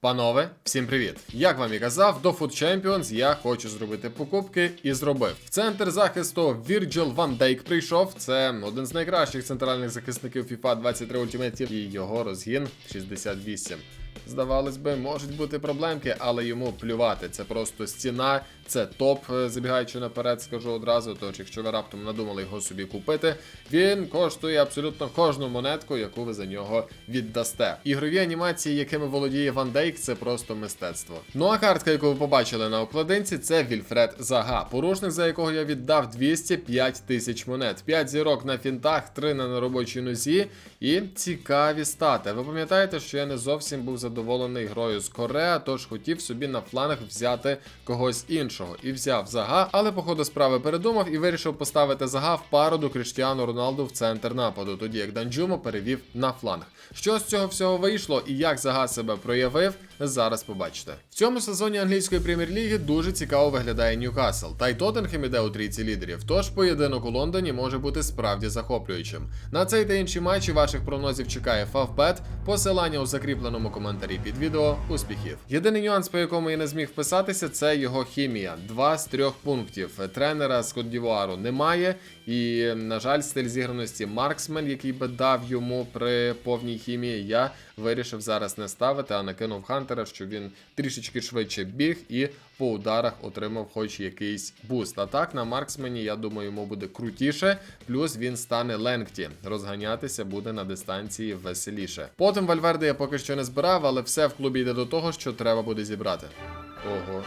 Панове, всім привіт! Як вам і казав, до Food Champions я хочу зробити покупки і зробив. В центр захисту Вірджіл Ван Дейк прийшов. Це один з найкращих центральних захисників FIFA 23 Ultimate Team і його розгін 68. Здавалось би, можуть бути проблемки, але йому плювати. Це просто стіна, це топ, е, забігаючи наперед, скажу одразу. Тож, якщо ви раптом надумали його собі купити, він коштує абсолютно кожну монетку, яку ви за нього віддасте. Ігрові анімації, якими володіє Ван Дейк, це просто мистецтво. Ну а картка, яку ви побачили на обкладинці, це Вільфред Зага, порушник, за якого я віддав 205 тисяч монет, 5 зірок на фінтах, 3 на неробочій нозі і цікаві стати. Ви пам'ятаєте, що я не зовсім був задоволений грою з Корея, тож хотів собі на фланг взяти когось іншого. І взяв Зага, але по ходу справи передумав і вирішив поставити Зага в пару до Кріштіану Роналду в центр нападу, тоді як Данджумо перевів на фланг. Що з цього всього вийшло і як Зага себе проявив, зараз побачите. В цьому сезоні англійської прем'єр-ліги дуже цікаво виглядає Ньюкасл. Та й Тоттенхем іде у трійці лідерів. Тож поєдинок у Лондоні може бути справді захоплюючим. На цей та інші матчі ваших прогнозів чекає Фавбет. Посилання у закріпленому коментарі під відео. Успіхів. Єдиний нюанс, по якому я не зміг вписатися, це його хімія. Два з трьох пунктів. Тренера з Коддівуару немає. І, на жаль, стиль зіграності Марксмен, який би дав йому при повній хімії, я вирішив зараз не ставити, а накинув Хантера, щоб він трішечки швидше біг і по ударах отримав хоч якийсь буст. А так на Марксмені, я думаю, йому буде крутіше, плюс він стане ленгті. Розганятися буде на дистанції веселіше. Потім Вальверде я поки що не збирав, але все в клубі йде до того, що треба буде зібрати. Ого.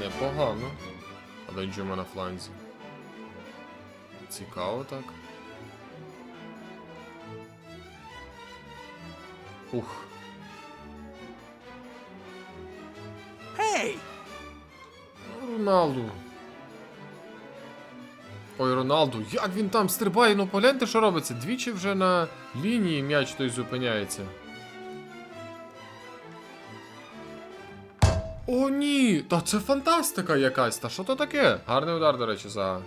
Непогано. Але Джума на фланзі. Цікаво так. Ух. Роналду. Ой, Роналду, як він там стрибає, ну погляньте, що робиться. Двічі вже на лінії м'яч той зупиняється. О, ні! Та це фантастика якась! Та що то таке? Гарний удар, до речі, за.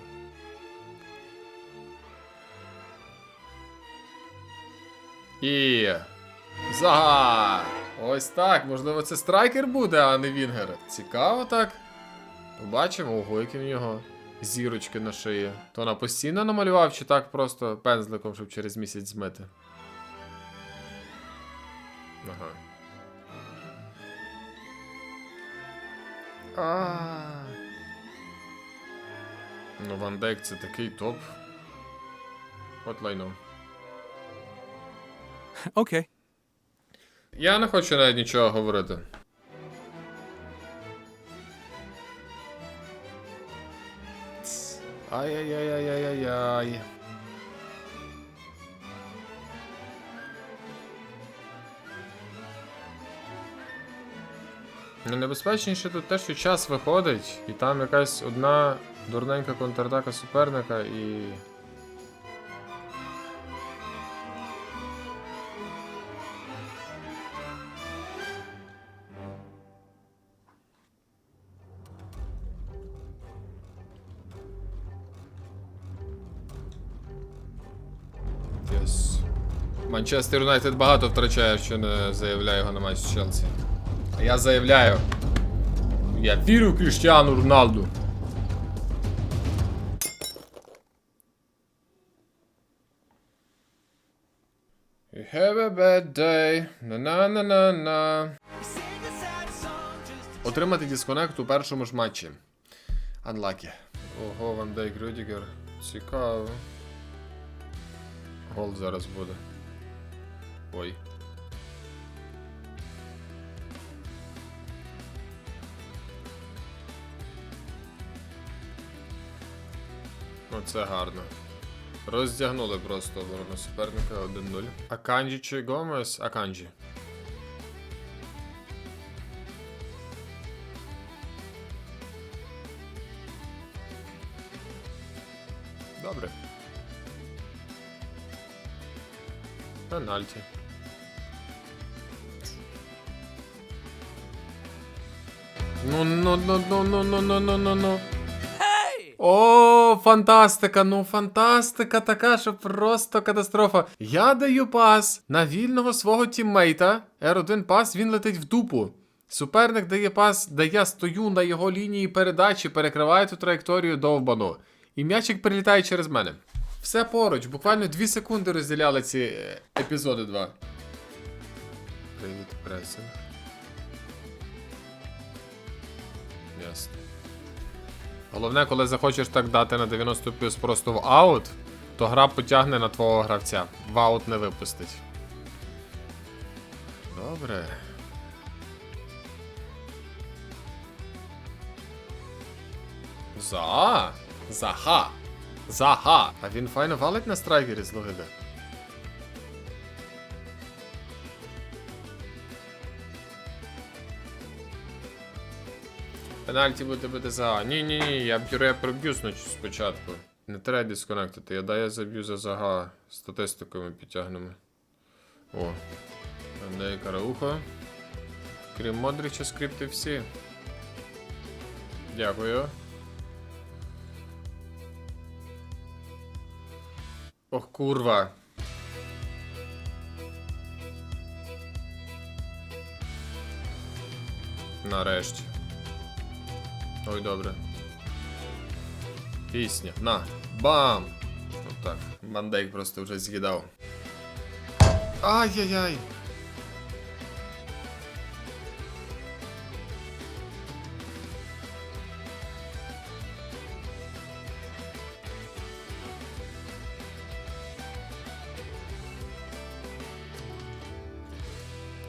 І. За. Ось так. Можливо, це страйкер буде, а не Вінгер. Цікаво так. Побачимо, ого, які в нього зірочки на шиї. То вона постійно намалював, чи так просто пензликом, щоб через місяць змити. Ага. А. Ну, Ван Дейк це такий топ. От лайно. Okay. Я не хочу навіть нічого говорити. Ай-яй-яй-яй-яй-яй. Ну, Небезпечніше тут те, що час виходить, і там якась одна дурненька контратака суперника і. Манчестер Юнайтед багато втрачає, що не заявляє його на матч з Челсі. А я заявляю. Я вірю в Кріштіану Роналду. You have a bad day. На-на-на-на-на. Отримати дисконект у першому ж матчі. Unlucky. Ого, Ван Дейк Рюдігер. Цікаво. Гол зараз буде. Ой. Оце гарно. Роздягнули просто оборону суперника 1-0. Аканджі чи Гомес? Аканджі. Добре. Пенальті. Ну, ну, ну, ну, ну, ну, ну, ну, ну, ну. О, фантастика! Ну фантастика така, що просто катастрофа. Я даю пас на вільного свого тіммейта. R1 пас, він летить в дупу. Суперник дає пас, де я стою на його лінії передачі, перекриваю ту траєкторію довбану. І м'ячик прилітає через мене. Все поруч, буквально 2 секунди розділяли ці е, епізоди два. Привіт, пресинг. Головне, коли захочеш так дати на 90 плюс просто в аут, то гра потягне на твого гравця. В аут не випустить. Добре. За. Заха. Заха. А він файно валить на страйкері з логиди. Пенальті буде буде за. Ні, ні, ні, я б'ю я проб'ю спочатку. Не треба дисконектити, я дай я заб'ю за зага. Статистику ми підтягнемо. О. Андрей Караухо. Крім Модрича, скрипти всі. Дякую. Ох, курва. Нарешті. Ой, добре. Пісня. На. Бам! Отак. Мандейк просто вже з'їдав. Ай-яй-яй!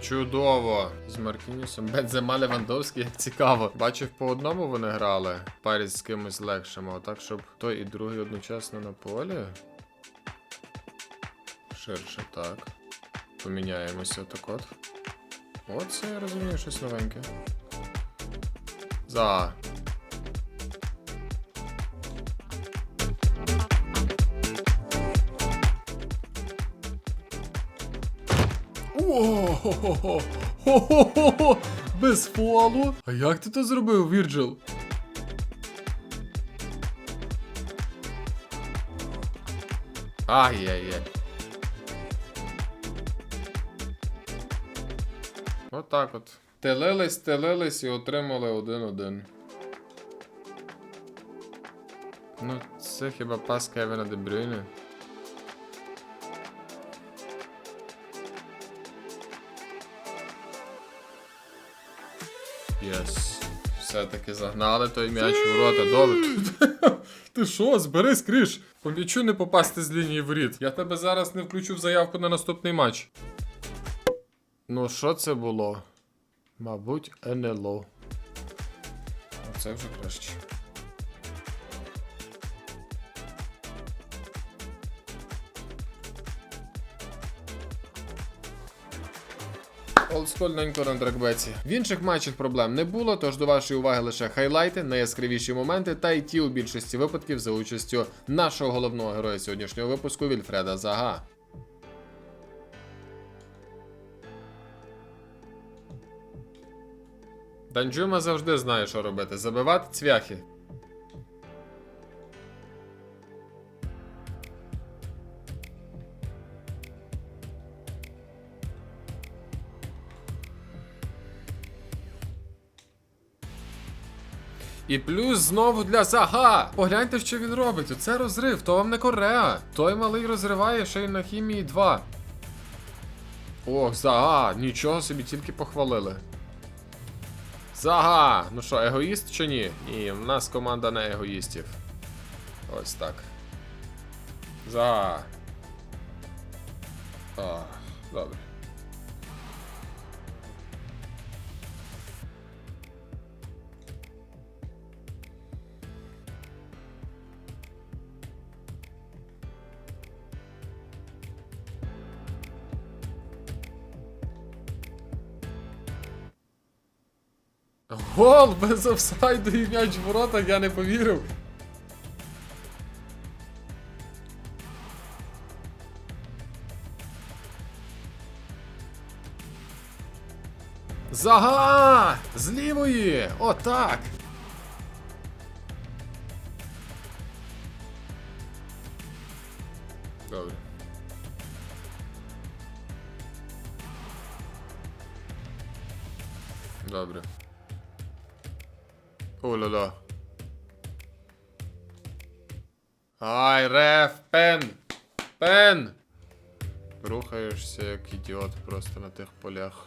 Чудово! З Маркінісом, Бензема Левандовський, як цікаво. Бачив, по одному вони грали. Парі з кимось легшим, а так, щоб той і другий одночасно на полі. Ширше, так. Поміняємося так от. Оце я розумію щось новеньке. За. О-хо-хо-хо! Хо-хо-хо-хо! Без фолу? А як ти то зробив, Вірджил? Ай-яй-яй. Отак от. Телились, телились і отримали один-один. Ну, це хіба пас Кевіна Де Єс. Все-таки загнали той м'яч у ворота. Добре. Ти що, збери скріж? По м'ячу не попасти з лінії воріт. Я тебе зараз не включу в заявку на наступний матч. Ну, що це було? Мабуть, НЛО. Оце вже краще. Олдскульненько на дракбеці. В інших матчах проблем не було, тож до вашої уваги лише хайлайти, найяскравіші моменти та й ті у більшості випадків за участю нашого головного героя сьогоднішнього випуску Вільфреда Зага. Данджума завжди знає, що робити. Забивати цвяхи. І плюс знову для Зага. Погляньте, що він робить. Оце розрив, то вам не Кореа. Той малий розриває ще й на хімії 2. Ох, Зага, нічого собі тільки похвалили. Зага! Ну що, егоїст чи ні? Ні, в нас команда не егоїстів. Ось так. Зага. А, добре. Гол без офсайду і м'яч в ворота, я не повірив. Зага! З лівої! Отак! Добре. Добре. О-ля-ля. Ай, реф, пен! Пен! Рухаєшся як ідіот просто на тих полях.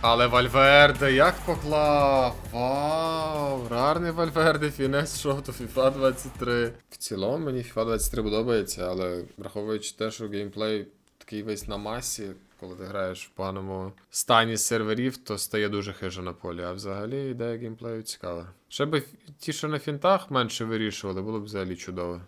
Але Вальверде, як поклав! Вау! Рарний Вальверде, фінес шоту FIFA 23. В цілому мені FIFA 23 подобається, але враховуючи те, що геймплей такий весь на масі, коли ти граєш в поганому стані серверів, то стає дуже хижо на полі. А взагалі ідея геймплею цікава. Ще би ті, що на фінтах менше вирішували, було б взагалі чудово.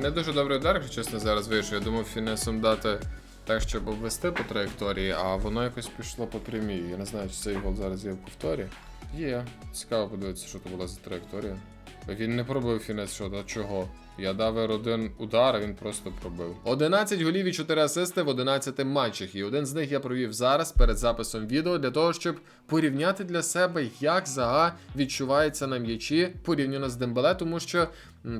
Не дуже добрий удар, якщо чесно, зараз вийшов. Я думав фінесом дати так, щоб обвести по траєкторії, а воно якось пішло по прямій. Я не знаю, чи цей гол зараз є в повторі. Є. Цікаво подивитися, що то була за траєкторія. Він не пробив фінес що а чого? Я дав R1 удар, він просто пробив. 11 голів і 4 асисти в 11 матчах. І один з них я провів зараз перед записом відео для того, щоб порівняти для себе, як Зага відчувається на м'ячі порівняно з Дембеле, тому що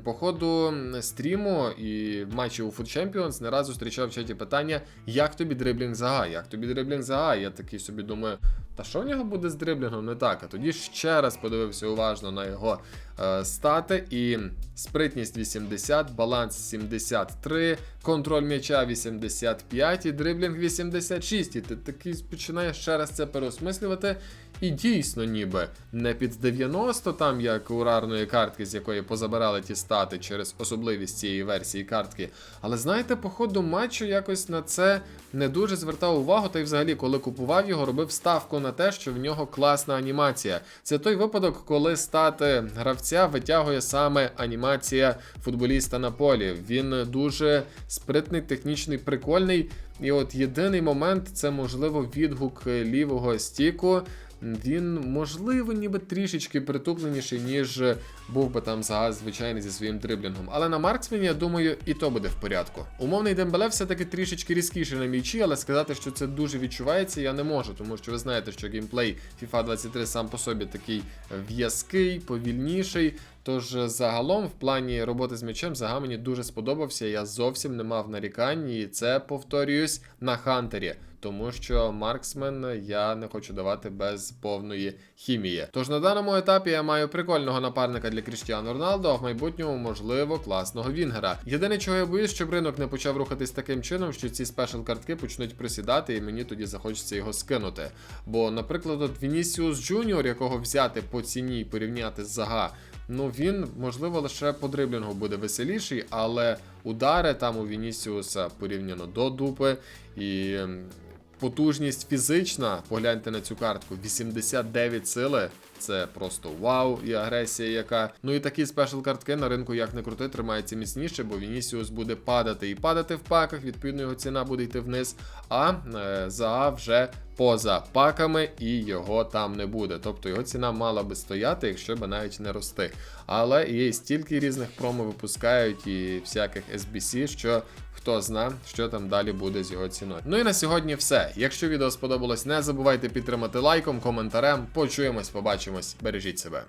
по ходу стріму і матчів у Food Champions не раз зустрічав в чаті питання, як тобі дриблінг Зага, як тобі дриблінг Зага. Я такий собі думаю, та що в нього буде з дриблінгом не так? А тоді ще раз подивився уважно на його е, стати. І спритність 80, баланс 73, контроль м'яча 85 і дриблінг 86. І ти такий починаєш ще раз це переосмислювати. І дійсно, ніби не під 90, там як у рарної картки, з якої позабирали ті стати через особливість цієї версії картки. Але знаєте, по ходу матчу якось на це не дуже звертав увагу. Та й взагалі, коли купував його, робив ставку на те, що в нього класна анімація. Це той випадок, коли стати гравця витягує саме анімація футболіста на полі. Він дуже спритний, технічний, прикольний. І от єдиний момент це можливо відгук лівого стіку. Він, можливо, ніби трішечки притупленіший, ніж був би там Загаз звичайний зі своїм дриблінгом. Але на Марксмені, я думаю, і то буде в порядку. Умовний Дембеле все-таки трішечки різкіший на м'ячі, але сказати, що це дуже відчувається, я не можу, тому що ви знаєте, що геймплей FIFA 23 сам по собі такий в'язкий, повільніший. Тож загалом, в плані роботи з м'ячем, Зага мені дуже сподобався. Я зовсім не мав нарікань, і це повторююсь на Хантері. Тому що Марксмен я не хочу давати без повної хімії. Тож на даному етапі я маю прикольного напарника для Кріштіану Роналдо, а в майбутньому, можливо, класного Вінгера. Єдине, чого я боюсь, щоб ринок не почав рухатись таким чином, що ці спешл картки почнуть присідати, і мені тоді захочеться його скинути. Бо, наприклад, от Вінісіус Джуніор, якого взяти по ціні і порівняти з Зага. Ну він, можливо, лише по дриблінгу буде веселіший, але удари там у Вінісіуса порівняно до дупи і. Потужність фізична, погляньте на цю картку, 89 сили. Це просто вау і агресія, яка. Ну і такі спешл картки на ринку, як не крути, тримаються міцніше, бо Вінісіус буде падати і падати в паках, відповідно, його ціна буде йти вниз. А е, за вже поза паками і його там не буде. Тобто його ціна мала би стояти, якщо б навіть не рости. Але є стільки різних промо випускають і всяких SBC, що хто зна, що там далі буде з його ціною. Ну і на сьогодні все. Якщо відео сподобалось, не забувайте підтримати лайком, коментарем. Почуємось, побачимось, бережіть себе.